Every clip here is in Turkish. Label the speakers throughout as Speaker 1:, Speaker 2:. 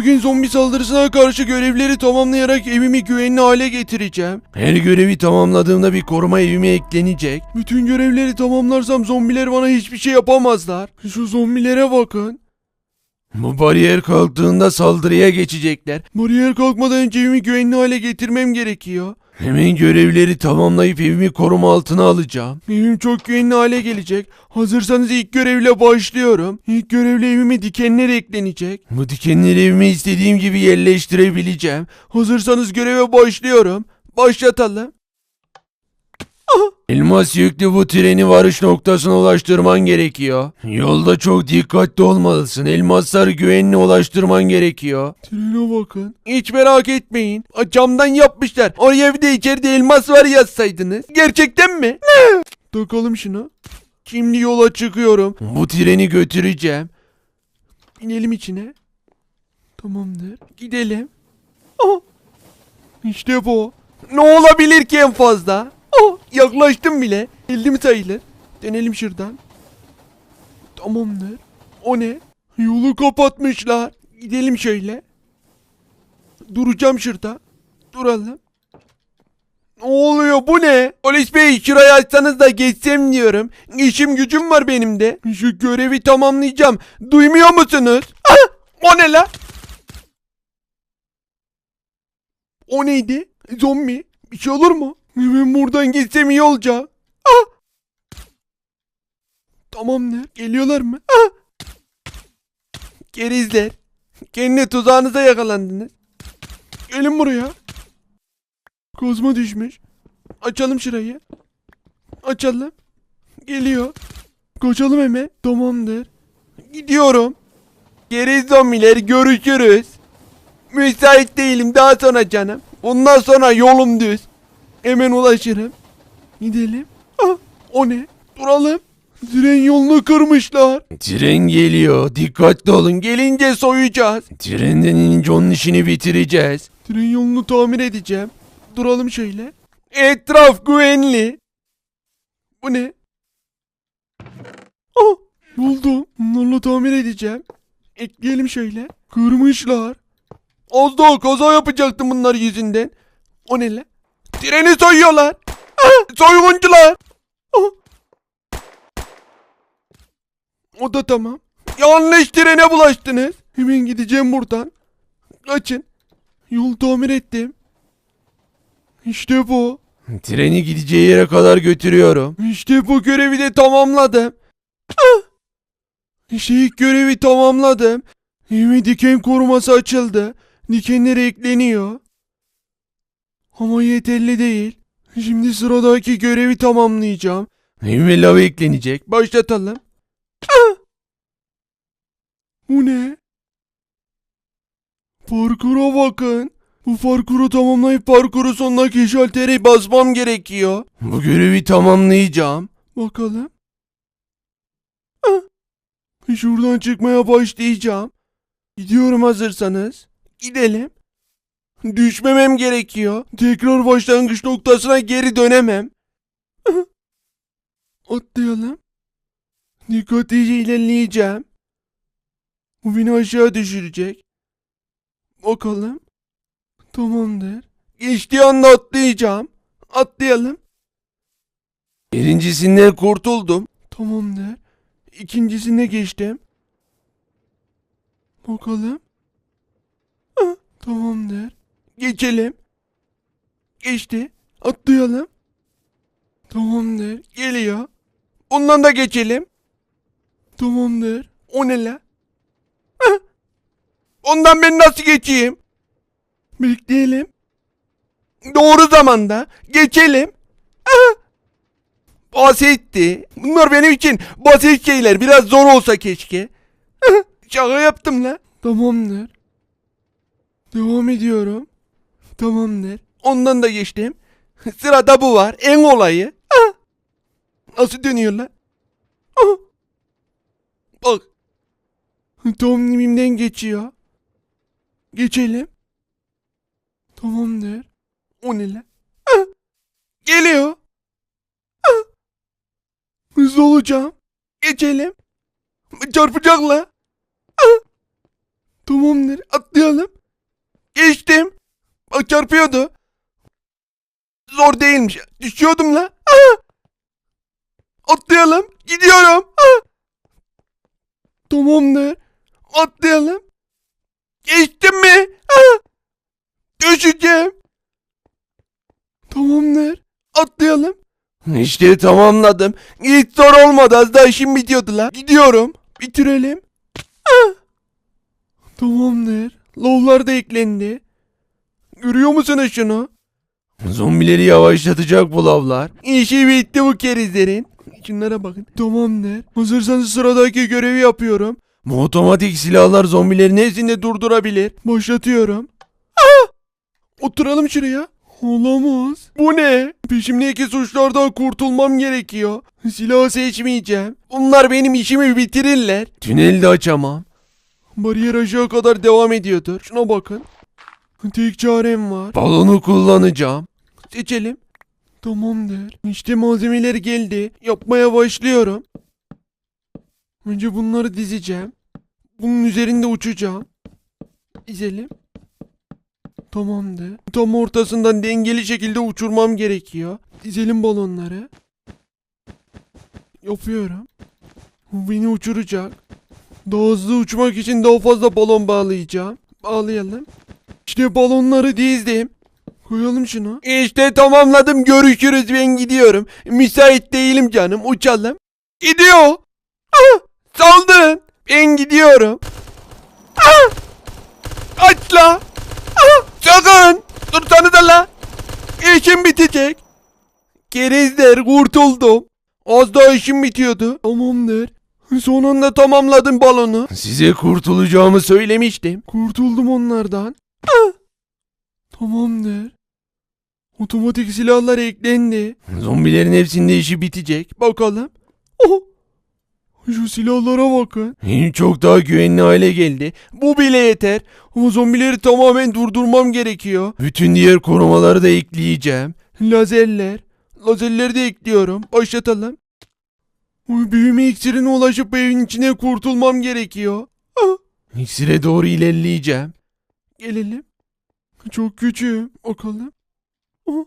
Speaker 1: Bugün zombi saldırısına karşı görevleri tamamlayarak evimi güvenli hale getireceğim. Her görevi tamamladığımda bir koruma evime eklenecek. Bütün görevleri tamamlarsam zombiler bana hiçbir şey yapamazlar. Şu zombilere bakın. Bu bariyer kalktığında saldırıya geçecekler. Bariyer kalkmadan önce evimi güvenli hale getirmem gerekiyor. Hemen görevleri tamamlayıp evimi koruma altına alacağım. Evim çok güvenli hale gelecek. Hazırsanız ilk görevle başlıyorum. İlk görevle evime dikenler eklenecek. Bu dikenleri evime istediğim gibi yerleştirebileceğim. Hazırsanız göreve başlıyorum. Başlatalım. Elmas yüklü bu treni varış noktasına ulaştırman gerekiyor. Yolda çok dikkatli olmalısın. Elmasları güvenli ulaştırman gerekiyor. Trene bakın. Hiç merak etmeyin. Camdan yapmışlar. Oraya bir de içeride elmas var yazsaydınız. Gerçekten mi? Ne? Takalım şunu. Şimdi yola çıkıyorum. Bu treni götüreceğim. İnelim içine. Tamamdır. Gidelim. Oh. İşte bu. Ne olabilir ki en fazla? Yaklaştım bile. Geldim sayılır. Dönelim şuradan. Tamamdır. O ne? Yolu kapatmışlar. Gidelim şöyle. Duracağım şurada. Duralım. Ne oluyor bu ne? Polis bey şurayı açsanız da geçsem diyorum. İşim gücüm var benim de. Şu görevi tamamlayacağım. Duymuyor musunuz? Ah! O ne la? O neydi? Zombi. Bir şey olur mu? Hemen buradan gitsem iyi olacak. Ah! Tamamdır. Geliyorlar mı? Ah! Gerizler. Kendi tuzağınıza yakalandınız. Gelin buraya. Kozma düşmüş. Açalım şurayı. Açalım. Geliyor. Koşalım hemen. Tamamdır. Gidiyorum. Geri zombiler görüşürüz. Müsait değilim daha sonra canım. Ondan sonra yolum düz. Hemen ulaşırım. Gidelim. Ah, o ne? Duralım. Tren yolunu kırmışlar. Tren geliyor. Dikkatli olun. Gelince soyacağız. Trenden inince onun işini bitireceğiz. Tren yolunu tamir edeceğim. Duralım şöyle. Etraf güvenli. Bu ne? Ah, buldum. Bunlarla tamir edeceğim. Ekleyelim şöyle. Kırmışlar. Az daha kaza yapacaktım bunlar yüzünden. O ne lan? Treni soyuyorlar. Ah, soyguncular. Ah. O da tamam. Yanlış trene bulaştınız. Hemen gideceğim buradan. Kaçın. Yol tamir ettim. İşte bu. Treni gideceği yere kadar götürüyorum. İşte bu görevi de tamamladım. Ah! İşte ilk görevi tamamladım. Evime diken koruması açıldı. Dikenler ekleniyor. Ama yeterli değil. Şimdi sıradaki görevi tamamlayacağım. Evime lav eklenecek. Başlatalım. Ah! Bu ne? Parkura bakın. Bu parkuru tamamlayıp parkuru sonundaki şaltere basmam gerekiyor. Bu görevi tamamlayacağım. Bakalım. Ah! Şuradan çıkmaya başlayacağım. Gidiyorum hazırsanız. Gidelim. Düşmemem gerekiyor. Tekrar başlangıç noktasına geri dönemem. Atlayalım. Dikkatlice ilerleyeceğim. Bu beni aşağı düşürecek. Bakalım. Tamamdır. Geçtiği anda atlayacağım. Atlayalım. Birincisinden kurtuldum. Tamamdır. İkincisine geçtim. Bakalım. Tamamdır. Geçelim. Geçti. Atlayalım. Tamamdır. Geliyor. Ondan da geçelim. Tamamdır. O ne la? Ondan ben nasıl geçeyim? Bekleyelim. Doğru zamanda. Geçelim. Basitti. Bunlar benim için basit şeyler. Biraz zor olsa keşke. Şaka yaptım la. Tamamdır. Devam ediyorum. Tamamdır. Ondan da geçtim. Sırada bu var. En olayı. Ah! Nasıl dönüyor lan? Ah! Bak. Tam dibimden geçiyor. Geçelim. Tamamdır. O ne lan? Ah! Geliyor. Ah! Hızlı olacağım. Geçelim. Çarpacak la. Ah! Tamamdır atlayalım. Çarpıyordu. Zor değilmiş. Düşüyordum la. Atlayalım. Gidiyorum. Tamamdır. Atlayalım. Geçtim mi? Düşeceğim. Tamamdır. Atlayalım. İşte tamamladım. İlk zor olmadı. Az daha işim bitiyordu la. Gidiyorum. Bitirelim. Tamamdır. Lovlar da eklendi. Görüyor musunuz şunu? Zombileri yavaşlatacak bu lavlar. İşi bitti bu kerizlerin. Şunlara bakın. Tamamdır. Hazırsanız sıradaki görevi yapıyorum. Bu otomatik silahlar zombilerin hepsini durdurabilir. Başlatıyorum. Ah! Oturalım şuraya. Olamaz. Bu ne? Peşimdeki suçlardan kurtulmam gerekiyor. Silahı seçmeyeceğim. Bunlar benim işimi bitirirler. Tüneli de açamam. Bariyer aşağı kadar devam ediyordur. Şuna bakın. Tek çarem var. Balonu kullanacağım. Seçelim. Tamamdır. İşte malzemeler geldi. Yapmaya başlıyorum. Önce bunları dizeceğim. Bunun üzerinde uçacağım. Dizelim. Tamamdır. Tam ortasından dengeli şekilde uçurmam gerekiyor. Dizelim balonları. Yapıyorum. Bu beni uçuracak. Daha hızlı uçmak için daha fazla balon bağlayacağım. Bağlayalım. İşte balonları dizdim. Koyalım şunu. İşte tamamladım. Görüşürüz ben gidiyorum. Müsait değilim canım. Uçalım. Gidiyor. Ah, saldın. Ben gidiyorum. Ah, açla. Ah, sakın. Dursanıza la. İşim bitecek. Kerizler kurtuldum. Az daha işim bitiyordu. Tamamdır. Sonunda tamamladım balonu. Size kurtulacağımı söylemiştim. Kurtuldum onlardan. Tamamdır. Otomatik silahlar eklendi. Zombilerin hepsinde işi bitecek. Bakalım. Oh! Şu silahlara bakın. Çok daha güvenli hale geldi. Bu bile yeter. Ama zombileri tamamen durdurmam gerekiyor. Bütün diğer korumaları da ekleyeceğim. Lazerler. Lazerleri de ekliyorum. Başlatalım. Büyüme iksirine ulaşıp evin içine kurtulmam gerekiyor. Ah! İksire doğru ilerleyeceğim. Gelelim. Çok küçüğüm. Bakalım. Oh,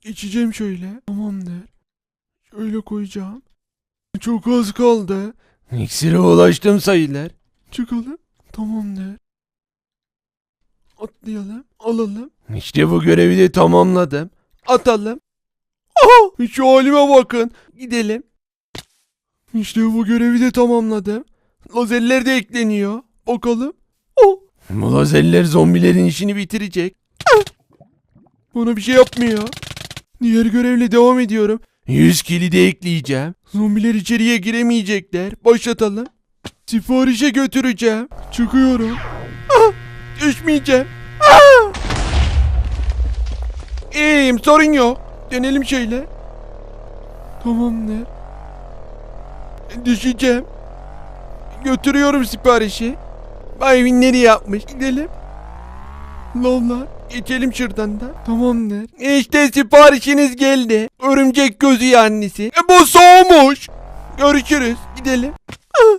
Speaker 1: geçeceğim şöyle. Tamamdır. Şöyle koyacağım. Çok az kaldı. İksire ulaştım sayılar. Çıkalım. Tamamdır. Atlayalım. Alalım. İşte bu görevi de tamamladım. Atalım. Aha! Şu halime bakın. Gidelim. İşte bu görevi de tamamladım. Lazerler de ekleniyor. Bakalım. Bu lazerler zombilerin işini bitirecek. Bana bir şey yapmıyor. Diğer görevle devam ediyorum. 100 kili de ekleyeceğim. Zombiler içeriye giremeyecekler. Başlatalım. Siparişe götüreceğim. Çıkıyorum. Ah! Düşmeyeceğim. Ah! İyiyim sorun yok. Dönelim şöyle. Tamamdır. Düşeceğim. Götürüyorum siparişi. Bayvin nereye yapmış? Gidelim. Lavlar. Geçelim şuradan da. Tamamdır. İşte siparişiniz geldi. Örümcek gözü annesi. E bu soğumuş. Görüşürüz. Gidelim. Ah!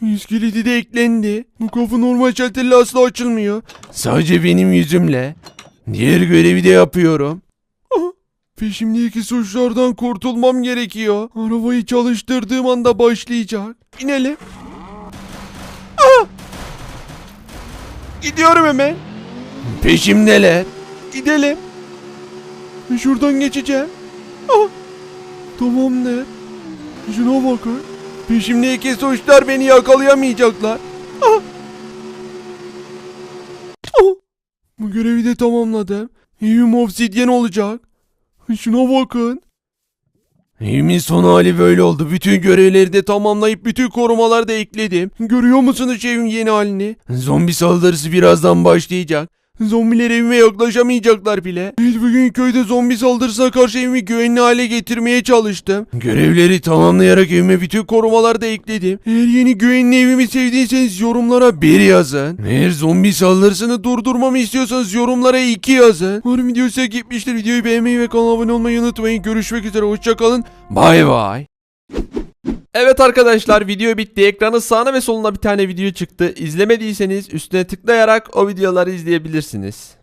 Speaker 1: Yüz kilidi de eklendi. Bu kapı normal şalterle asla açılmıyor. Sadece benim yüzümle. Diğer görevi de yapıyorum. Ah! Peşimdeki suçlardan kurtulmam gerekiyor. Arabayı çalıştırdığım anda başlayacak. İnelim. Ah! Gidiyorum hemen. Peşimdeler. Gidelim. Şuradan geçeceğim. Ah! Tamamdır. Şuna bakın. Peşimdeki suçlar beni yakalayamayacaklar. Ah! Ah! Bu görevi de tamamladım. Evim obsidyen olacak. Şuna bakın. Evimin son hali böyle oldu. Bütün görevleri de tamamlayıp bütün korumaları da ekledim. Görüyor musunuz evin yeni halini? Zombi saldırısı birazdan başlayacak. Zombiler evime yaklaşamayacaklar bile. Evet bugün köyde zombi saldırısına karşı evimi güvenli hale getirmeye çalıştım. Görevleri tamamlayarak evime bütün korumaları da ekledim. Eğer yeni güvenli evimi sevdiyseniz yorumlara 1 yazın. Eğer zombi saldırısını durdurmamı istiyorsanız yorumlara 2 yazın. Umarım video size gitmiştir. Videoyu beğenmeyi ve kanala abone olmayı unutmayın. Görüşmek üzere. Hoşçakalın. Bay bay.
Speaker 2: Evet arkadaşlar video bitti. Ekranın sağına ve soluna bir tane video çıktı. İzlemediyseniz üstüne tıklayarak o videoları izleyebilirsiniz.